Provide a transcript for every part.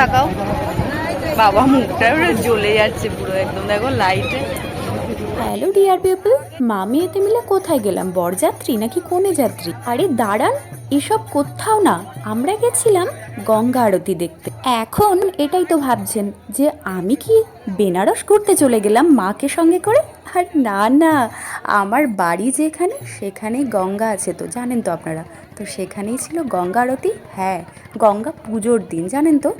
তাকাও। বাবা মুখটা জ্বলে যাচ্ছে পুরো একদম। দেখো লাইটে হ্যালো ডিয়ার পিপল মামি এতে মিলে কোথায় গেলাম? বরযাত্রী নাকি কোনে যাত্রী? আরে দাঁড়ান, এসব কোথাও না। আমরা গেছিলাম গঙ্গা আরতি দেখতে। এখন এটাই তো ভাবছেন যে আমি কি বেনারস ঘুরতে চলে গেলাম মাকে সঙ্গে করে? আর না না, আমার বাড়ি যেখানে সেখানে গঙ্গা আছে তো, জানেন তো আপনারা। তো সেখানেই ছিল গঙ্গা আরতি? হ্যাঁ গঙ্গা পুজোর দিন, জানেন তো?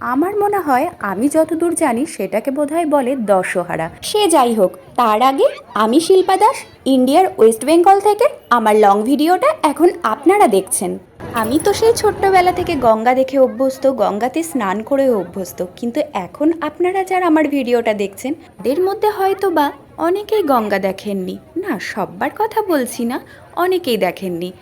আমার মনে হয় আমি যতদূর জানি সেটাকে বোধহয় বলে দশহারা। সে যাই হোক, তার আগে আমি শিল্পা দাস, ইন্ডিয়ার ওয়েস্ট বেঙ্গল থেকে আমার লং ভিডিওটা এখন আপনারা দেখছেন। আমি তো সেই ছোট্টবেলা থেকে গঙ্গা দেখে অভ্যস্ত, গঙ্গাতে স্নান করেও অভ্যস্ত। কিন্তু এখন আপনারা যারা আমার ভিডিওটা দেখছেন এদের মধ্যে হয়তো বা অনেকেই গঙ্গা দেখেননি। না, সব্বার কথা বলছি না, অনেকেই দেখেননি।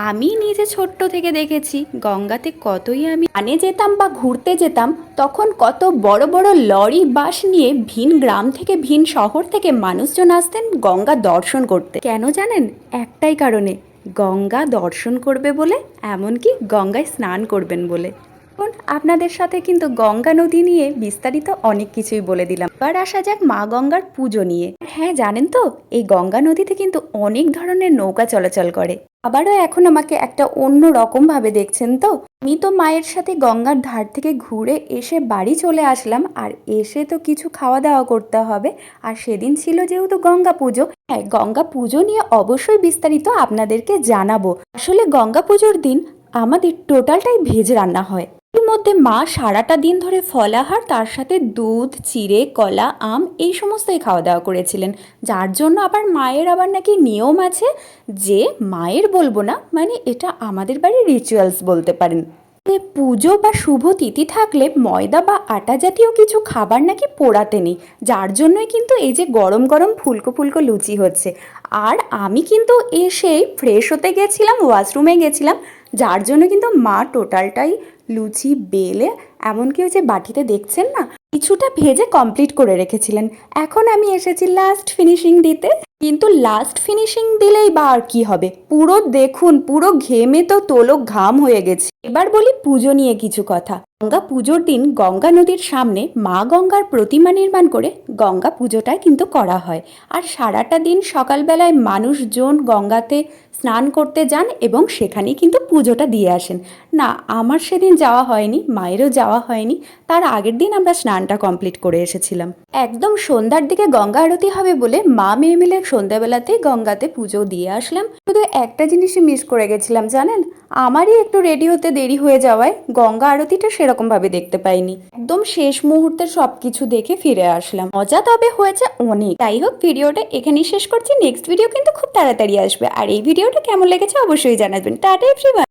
আমি নিজে ছোট্ট থেকে দেখেছি, গঙ্গাতে কতই আমি আনে যেতাম বা ঘুরতে যেতাম, তখন কত বড় বড় লরি, বাস নিয়ে ভিন গ্রাম থেকে ভিন শহর থেকে মানুষজন আসতেন গঙ্গা দর্শন করতে। কেন জানেন? একটাই কারণে, গঙ্গা দর্শন করবে বলে, এমনকি গঙ্গায় স্নান করবেন বলে। এখন আপনাদের সাথে কিন্তু গঙ্গা নদী নিয়ে বিস্তারিত অনেক কিছুই বলে দিলাম। এবার আসা যাক মা গঙ্গার পুজো নিয়ে। হ্যাঁ জানেন তো, এই গঙ্গা নদীতে কিন্তু অনেক ধরনের নৌকা চলাচল করে। আবারও এখন আমাকে একটা অন্য রকম ভাবে দেখছেন তো। আমি তো মায়ের সাথে গঙ্গার ধার থেকে ঘুরে এসে বাড়ি চলে আসলাম, আর এসে তো কিছু খাওয়া দাওয়া করতে হবে। আর সেদিন ছিল যেহেতু গঙ্গা পুজো হ্যাঁ গঙ্গা পুজো নিয়ে অবশ্যই বিস্তারিত আপনাদেরকে জানাব। আসলে গঙ্গা পুজোর দিন আমাদের টোটালটাই ভেজ রান্না হয়। এর মধ্যে মা সারাটা দিন ধরে ফলাহার তার সাথে দুধ, চিড়ে, কলা, আম এই সমস্তই খাওয়া দাওয়া করেছিলেন। যার জন্য আবার মায়ের আবার নাকি নিয়ম আছে যে মায়ের বলব না মানে এটা আমাদের বাড়ির রিচুয়ালস বলতে পারেন। যে পুজো বা শুভ তিথি থাকলে ময়দা বা আটা জাতীয় কিছু খাবার নাকি পোড়াতে নেই। যার জন্যই কিন্তু এই যে গরম গরম ফুলকো ফুলকো লুচি হচ্ছে। আর আমি কিন্তু এসেই ফ্রেশ হতে গেছিলাম ওয়াশরুমে গেছিলাম, যার জন্য কিন্তু মা টোটালটাই লুচি, বেলে, এমনকি ওই যে বাটিতে দেখছেন না, কিছুটা ভেজে কমপ্লিট করে রেখেছিলেন। এখন আমি এসেছি লাস্ট ফিনিশিং দিতে। কিন্তু লাস্ট ফিনিশিং দিলেই বা আর কি হবে? পুরো দেখুন, পুরো ঘেমে তো তোলো ঘাম হয়ে গেছে। এবার বলি পুজো নিয়ে কিছু কথা। গঙ্গা পুজোর দিন গঙ্গা নদীর সামনে মা গঙ্গার প্রতিমা নির্মাণ করে গঙ্গা পুজোটা কিন্তু করা হয়। আর সারাটা দিন সকালবেলায় মানুষজন গঙ্গাতে স্নান করতে যান এবং সেখানেই কিন্তু পুজোটা দিয়ে আসেন। না, আমার সেদিন যাওয়া হয়নি, মায়েরও যাওয়া হয়নি, তার আগের দিন আমরা স্নানটা কমপ্লিট করে এসেছিলাম। একদম সন্ধ্যার দিকে গঙ্গা আরতি হবে বলে মা মেয়ে মিলে সন্ধ্যাবেলাতেই গঙ্গাতে পুজো দিয়ে আসলাম। শুধু একটা জিনিসই মিস করে গেছিলাম, জানেন? আমারই একটু রেডি হতে দেরি হয়ে যাওয়ায় গঙ্গা আরতিটা সেরকমভাবে দেখতে পাইনি। একদম শেষ মুহূর্তে সবকিছু দেখে ফিরে আসলাম। মজা তবে হয়েছে অনেক। তাই হোক, ভিডিওটা এখানেই শেষ করছি। নেক্সট ভিডিও কিন্তু খুব তাড়াতাড়ি আসবে। আর এই ভিডিওটা কেমন লেগেছে অবশ্যই জানাবেন। Tata everyone